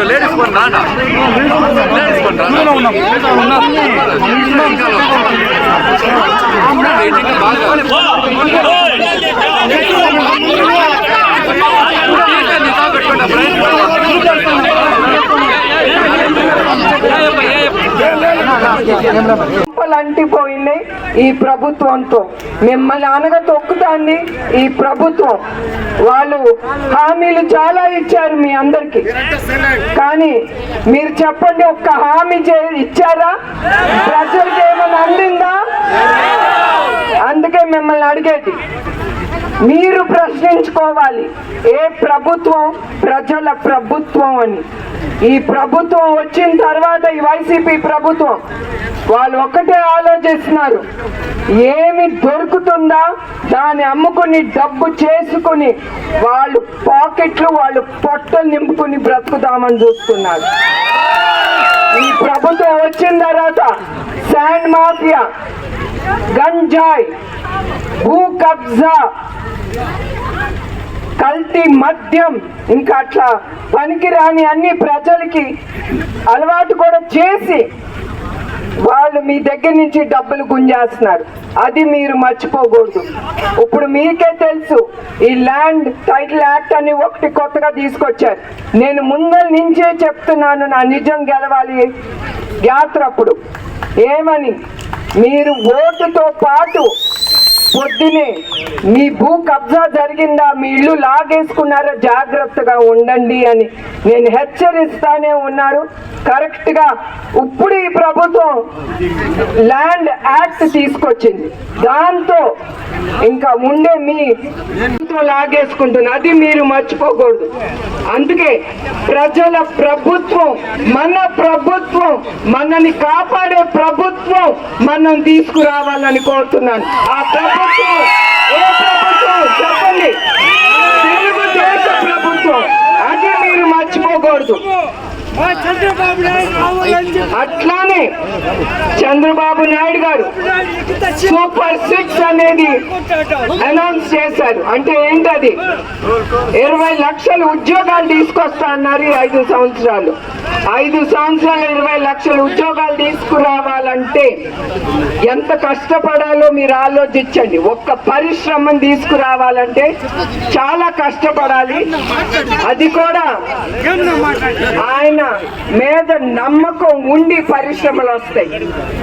చూసుకోవచ్చు లేడీస్ కొని రానా లేడీస్ కొని రానా బాగా నిజా చేపలు అంటిపోయినాయి ఈ ప్రభుత్వంతో. మిమ్మల్ని అనగ తొక్కుతాంది ఈ ప్రభుత్వం. వాళ్ళు హామీలు చాలా ఇచ్చారు మీ అందరికి. కానీ మీరు చెప్పండి ఒక్క హామీ చే- ఇచ్చారా? ప్రజలకు ఏమైనా అందిందా? అందుకే మిమ్మల్ని అడిగేది. మీరు ప్రశ్నించుకోవాలి. ఏ ప్రభుత్వం? ప్రజల ప్రభుత్వం అని. ఈ ప్రభుత్వం వచ్చిన తర్వాత ఈ వైసీపీ ప్రభుత్వం వాళ్ళు ఒకటే ఆలోచిస్తున్నారు. ఏమి దొరుకుతుందా? దాన్ని అమ్ముకుని డబ్బు చేసుకుని వాళ్ళు పాకెట్లు వాళ్ళు పొట్టలు నింపుకుని బ్రతుకుదామని చూస్తున్నారు. ఈ ప్రభుత్వం వచ్చిన తర్వాత శాండ్ మాఫియా గంజాయ్ భూ కబ్జా కల్తీ మద్యం ఇంకా అట్లా పనికిరాని అన్ని ప్రజలకి అలవాటు కూడా చేసి వాళ్ళు మీ దగ్గర నుంచి డబ్బులు గుంజేస్తున్నారు. అది మీరు మర్చిపోకూడదు. ఇప్పుడు మీకే తెలుసు ఈ ల్యాండ్ టైటిల్ యాక్ట్ అని ఒకటి కొత్తగా తీసుకొచ్చారు. నేను ముందల నుంచే చెప్తున్నాను నా నిజం గెలవాలి. యాత్ర అప్పుడు. ఏమని? మీరు ఓటుతో పాటు పొద్దునే మీ భూ కబ్జా జరిగిందా? మీ ఇల్లు లాగేసుకున్నారా? జాగ్రత్తగా ఉండండి అని నేను హెచ్చరిస్తానే ఉన్నారు. కరెక్ట్గా ఇప్పుడు ఈ ప్రభుత్వం ల్యాండ్ యాక్ట్ తీసుకొచ్చింది. దాంతో ఇంకా ఉండే మీ ప్రభుత్వం లాగేసుకుంటుంది అది మీరు మర్చిపోకూడదు. అందుకే ప్రజల ప్రభుత్వం మన ప్రభుత్వం మనని కాపాడే ప్రభుత్వం మనం తీసుకురావాలని కోరుతున్నాను. ఆ ప్రభుత్వం ఏ ప్రభుత్వం చెప్పండి తెలుగుదేశ ప్రభుత్వం అది మీరు మర్చిపోకూడదు అట్లానే చంద్రబాబు నాయుడు గారు సూపర్ సిక్స్ అనేది అనౌన్స్ చేశారు. అంటే ఏంటది? ఇరవై లక్షల ఉద్యోగాలు తీసుకొస్తా అన్నారు ఐదు సంవత్సరాలు. ఐదు సంవత్సరాలు ఇరవై లక్షల ఉద్యోగాలు తీసుకురావాలంటే ఎంత కష్టపడాలో మీరు ఆలోచించండి. ఒక్క పరిశ్రమను తీసుకురావాలంటే చాలా కష్టపడాలి. అది కూడా ఏమన్నా మాట్లాడి మీద నమ్మకం ఉండి పరిశ్రమలు వస్తాయి.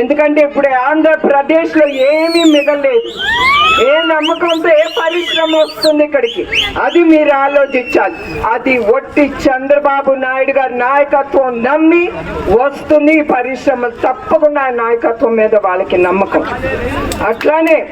ఎందుకంటే ఇప్పుడు ఆంధ్రప్రదేశ్లో ఏమీ మిగలేదు ఏ నమ్మకంతో ఏ పరిశ్రమ వస్తుంది ఇక్కడికి? అది మీరు ఆలోచించాలి. అది ఒట్టి చంద్రబాబు నాయుడు గారి నాయకత్వం నమ్మి వస్తుంది ఈ పరిశ్రమ తప్పకుండా నాయకత్వం మీద వాళ్ళకి నమ్మకం. అట్లానే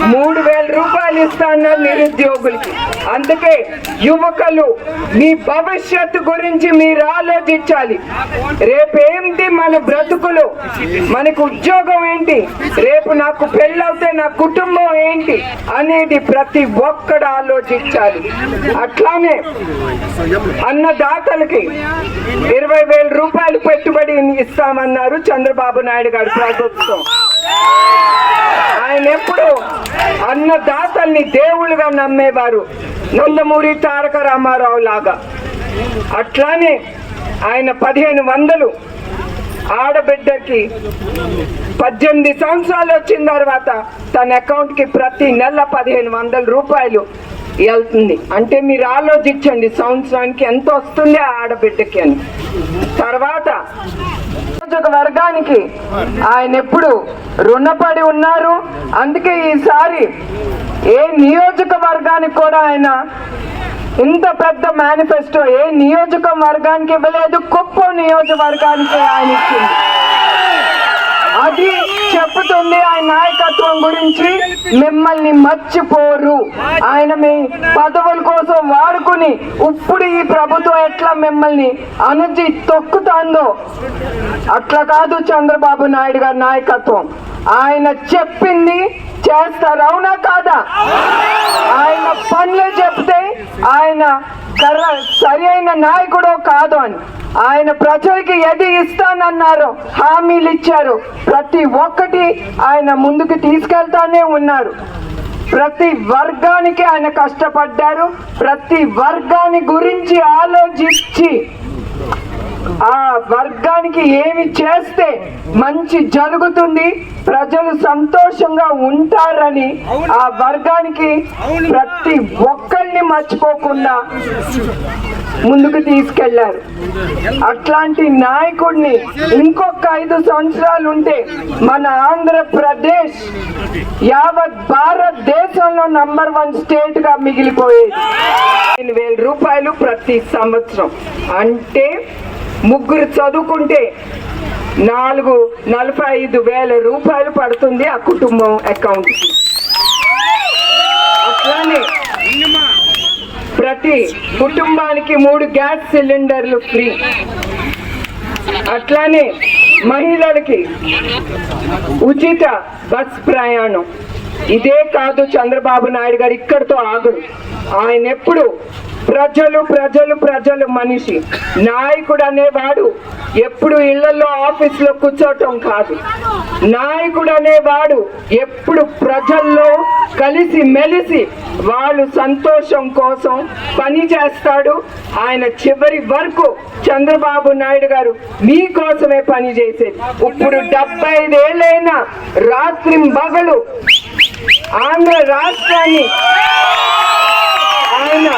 మూడు వేల రూపాయలు ఇస్తాన్నారు నిరుద్యోగులకి. అందుకే యువకులు మీ భవిష్యత్తు గురించి మీరు ఆలోచించాలి. రేపేంటి మన బ్రతుకులు? మనకు ఉద్యోగం ఏంటి? రేపు నాకు పెళ్ళవుతే నా కుటుంబం ఏంటి? అనేది ప్రతి ఒక్కడు ఆలోచించాలి. అట్లానే అన్నదాతలకి ఇరవై వేల రూపాయలు పెట్టుబడి ఇస్తామన్నారు చంద్రబాబు నాయుడు గారి ప్రభుత్వం. ఆయన ఎప్పుడు అన్నదాతల్ని దేవుళ్ళుగా నమ్మేవారు. నందమూరి తారక రామారావు లాగా. అట్లానే ఆయన పదిహేను వందలు ఆడబిడ్డకి పద్దెనిమిది సంవత్సరాలు వచ్చిన తర్వాత తన అకౌంట్కి ప్రతి నెల పదిహేను వందల రూపాయలు వెళ్తుంది. అంటే మీరు ఆలోచించండి సంవత్సరానికి ఎంత వస్తుంది ఆ ఆడబిడ్డకి అని. తర్వాత వర్గానికి ఆయన ఎప్పుడు రుణపడి ఉన్నారు. అందుకే ఈసారి ఏ నియోజకవర్గానికి కూడా ఆయన ఇంత పెద్ద మేనిఫెస్టో ఏ నియోజకవర్గానికి ఇవ్వలేదు కుప్పం నియోజకవర్గానికి ఆయన ఇచ్చింది. అది చెప్తుంది ఆయన నాయకత్వం గురించి మిమ్మల్ని మర్చిపోరు. ఆయన మీ పదవుల కోసం వాడుకుని ఇప్పుడు ఈ ప్రభుత్వం ఎట్లా మిమ్మల్ని అనుజి తొక్కుతాందో? అట్లా కాదు చంద్రబాబు నాయుడు గారి నాయకత్వం. ఆయన చెప్పింది చేస్తారు? అవునా కాదా? ఆయన పనులు చెప్తే ఆయన కర్ర సరి అయిన నాయకుడో కాదు అని. ఆయన ప్రజలకి ఏది ఇస్తానన్నారు హామీలు ఇచ్చారు. ప్రతి ఒక్కటి ఆయన ముందుకు తీసుకెళ్తానే ఉన్నారు. ప్రతి వర్గానికి ఆయన కష్టపడ్డారు. ప్రతి వర్గాని గురించి ఆలోచించి ఆ వర్గానికి ఏమి చేస్తే మంచి జరుగుతుంది ప్రజలు సంతోషంగా ఉంటారని ఆ వర్గానికి ప్రతి ఒక్కరిని మర్చిపోకుండా ముందుకు తీసుకెళ్ళారు. అట్లాంటి నాయకుడిని ఇంకొక ఐదు సంవత్సరాలు ఉంటే మన ఆంధ్రప్రదేశ్ యావత్ భారతదేశంలో నంబర్ వన్ స్టేట్గా మిగిలిపోయేది. వేల రూపాయలు ప్రతి సంవత్సరం. అంటే ముగ్గురు చదువుకుంటే నాలుగు నలభై ఐదు వేల రూపాయలు పడుతుంది ఆ కుటుంబం అకౌంట్కి అట్లానే ప్రతి కుటుంబానికి మూడు గ్యాస్ సిలిండర్లు ఫ్రీ. అట్లానే మహిళలకి ఉచిత బస్ ప్రయాణం. ఇదే కాదు చంద్రబాబు నాయుడు గారు ఇక్కడితో ఆగరు. ఆయన ఎప్పుడు ప్రజలు ప్రజలు ప్రజలు మనిషి. నాయకుడు అనేవాడు ఎప్పుడు ఇళ్ళలో ఆఫీసులో కూర్చోటం కాదు. నాయకుడు అనేవాడు ఎప్పుడు ప్రజల్లో కలిసి మెలిసి వాళ్ళు సంతోషం కోసం పని చేస్తాడు. ఆయన చివరి వరకు చంద్రబాబు నాయుడు గారు మీకోసమే పని చేసేది. ఇప్పుడు డెబ్బై ఐదేళ్ళైన రాత్రి బగలు ఆంధ్ర రాష్ట్రాన్ని ఆయన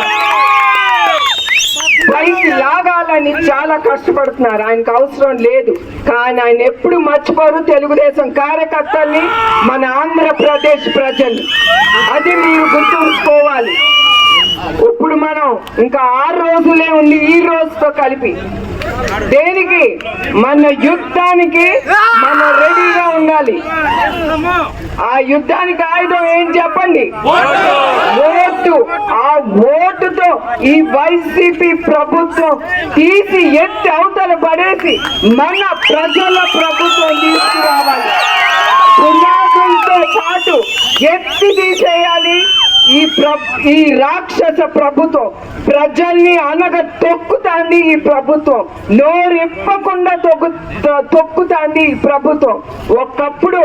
పైకి లాగాలని చాలా కష్టపడుతున్నారు. ఆయనకు అవసరం లేదు. కానీ ఆయన ఎప్పుడు మర్చిపోరు తెలుగుదేశం కార్యకర్తల్ని మన ఆంధ్రప్రదేశ్ ప్రజలు అది మీరు గుర్తుంచుకోవాలి. ఇప్పుడు మనం ఇంకా ఆరు రోజులే ఉంది ఈ రోజుతో కలిపి. దేనికి? మన యుద్ధానికి మనం రెడీగా ఉండాలి. ఆ యుద్ధానికి ఆయుధం ఏం చెప్పండి? ఓటు. ఆ ఓటుతో ఈ వైసీపీ ప్రభుత్వం తీసి ఎత్తి అవతల పడేసి మన ప్రజల ప్రభుత్వం తీసుకురావాలి. పునాదులతో పాటు ఎత్తి తీసేయాలి. ఈ ప్ర ఈ రాక్షస ప్రభుత్వం ప్రజల్ని అనగ తొక్కుతాంది ఈ ప్రభుత్వం. నోరిప్పకుండా తొక్కు తొక్కుతాంది ఈ ప్రభుత్వం. ఒకప్పుడు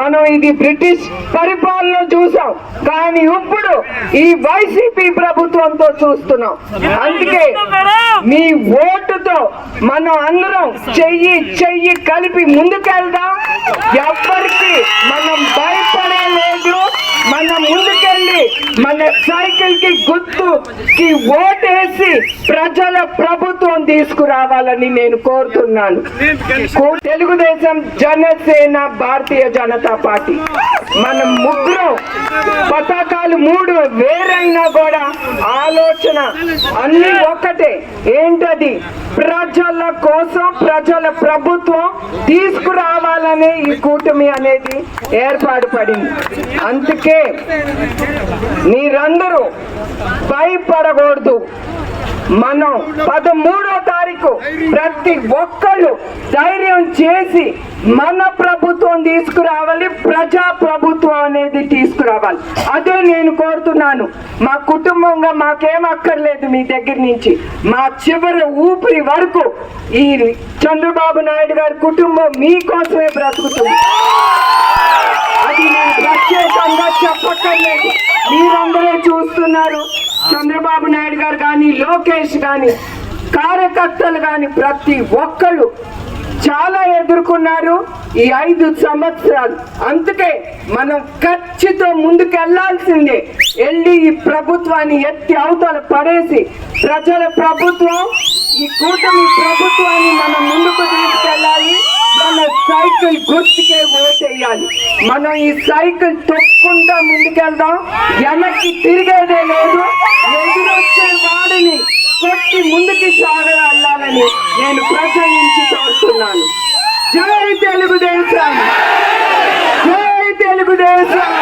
మనం ఇది బ్రిటిష్ పరిపాలన చూసాం. కానీ ఇప్పుడు ఈ వైసీపీ ప్రభుత్వంతో చూస్తున్నాం. అందుకే మీ ఓటుతో మనం అందరం చెయ్యి చెయ్యి కలిపి ముందుకెళ్దాం. ఎవరికి మనం భయపడే లేదు మనం మన సైకిల్కి గుర్తుకి ఓటేసి ప్రజల ప్రభుత్వం తీసుకురావాలని నేను కోరుతున్నాను. కో- తెలుగుదేశం జనసేన భారతీయ జనతా పార్టీ. మనం ముగ్గురు పతాకాలు మూడు వేరైనా కూడా ఆలోచన అన్ని ఒక్కటే. ఏంటది? ప్రజల కోసం ప్రజల ప్రభుత్వం తీసుకురావాలనే ఈ కూటమి అనేది ఏర్పాటు పడింది. అందుకే మీరందరూ భయపడకూడదు. మనం పదమూడో తారీఖు ప్రతి ఒక్కళ్ళు ధైర్యం చేసి మన ప్రభుత్వం తీసుకురావాలి ప్రజా ప్రభుత్వం అనేది తీసుకురావాలి. అదే నేను కోరుతున్నాను. మా కుటుంబంగా మాకేం అక్కర్లేదు మీ దగ్గర నుంచి. మా చివరి ఊపిరి వరకు ఈ చంద్రబాబు నాయుడు గారి కుటుంబం మీకోసమే బ్రతుకుతుంది. ప్రత్యేకంగా చెప్పక్కర్లేదు మీరందరూ చూస్తున్నారు. చంద్రబాబు నాయుడు గారు కానీ లోకేష్ కానీ కార్యకర్తలు కానీ ప్రతి ఒక్కరు చాలా ఎదుర్కొన్నారు ఈ ఐదు సంవత్సరాలు. అందుకే మనం ఖచ్చితం ముందుకెళ్ళాల్సిందే. వెళ్ళి ఈ ప్రభుత్వాన్ని ఎత్తి అవతల పడేసి ప్రజల ప్రభుత్వం ఈ కూటమి ప్రభుత్వాన్ని మనం ముందుకు తీసుకెళ్ళాలి. మన సైకిల్ గుర్తుకే ఓటేయాలి. మనం ఈ సైకిల్ తొక్కుంటా ముందుకెళ్దాం. వెనక్కి తిరిగేదే లేదు. ఎదురొచ్చే వాడిని కొట్టి ముందుకి సాగాలని నేను ప్రసంగించి చూస్తున్నాను జై తెలుగుదేశం! జై తెలుగుదేశం!